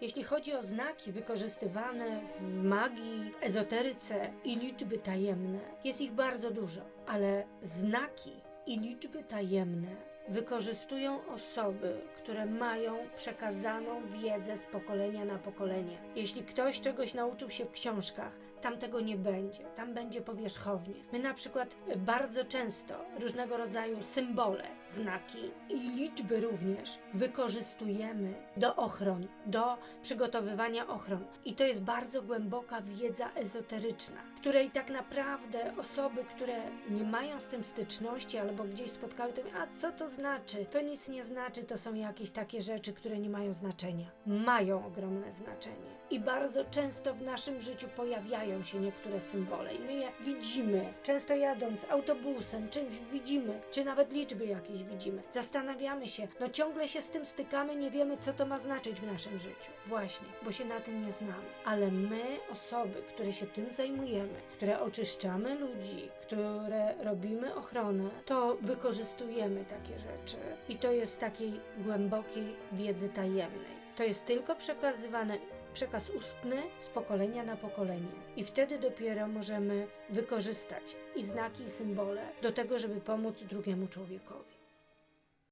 Jeśli chodzi o znaki wykorzystywane w magii, w ezoteryce i liczby tajemne, jest ich bardzo dużo, ale znaki i liczby tajemne wykorzystują osoby, które mają przekazaną wiedzę z pokolenia na pokolenie. Jeśli ktoś czegoś nauczył się w książkach, tam tego nie będzie, tam będzie powierzchownie. My na przykład bardzo często różnego rodzaju symbole, znaki i liczby również wykorzystujemy do ochron, do przygotowywania ochron. I to jest bardzo głęboka wiedza ezoteryczna, której tak naprawdę osoby, które nie mają z tym styczności albo gdzieś spotkały, to a co to znaczy? To nic nie znaczy, to są jakieś takie rzeczy, które nie mają znaczenia. Mają ogromne znaczenie. I bardzo często w naszym życiu pojawiają się niektóre symbole i my je widzimy. Często jadąc autobusem, czymś widzimy, czy nawet liczby jakieś widzimy. Zastanawiamy się, no ciągle się z tym stykamy, nie wiemy, co to ma znaczyć w naszym życiu. Właśnie, bo się na tym nie znamy. Ale my, osoby, które się tym zajmujemy, które oczyszczamy ludzi, które robimy ochronę, to wykorzystujemy takie rzeczy. I to jest takiej głębokiej wiedzy tajemnej. To jest tylko przekazywane przekaz ustny z pokolenia na pokolenie. I wtedy dopiero możemy wykorzystać i znaki, i symbole do tego, żeby pomóc drugiemu człowiekowi.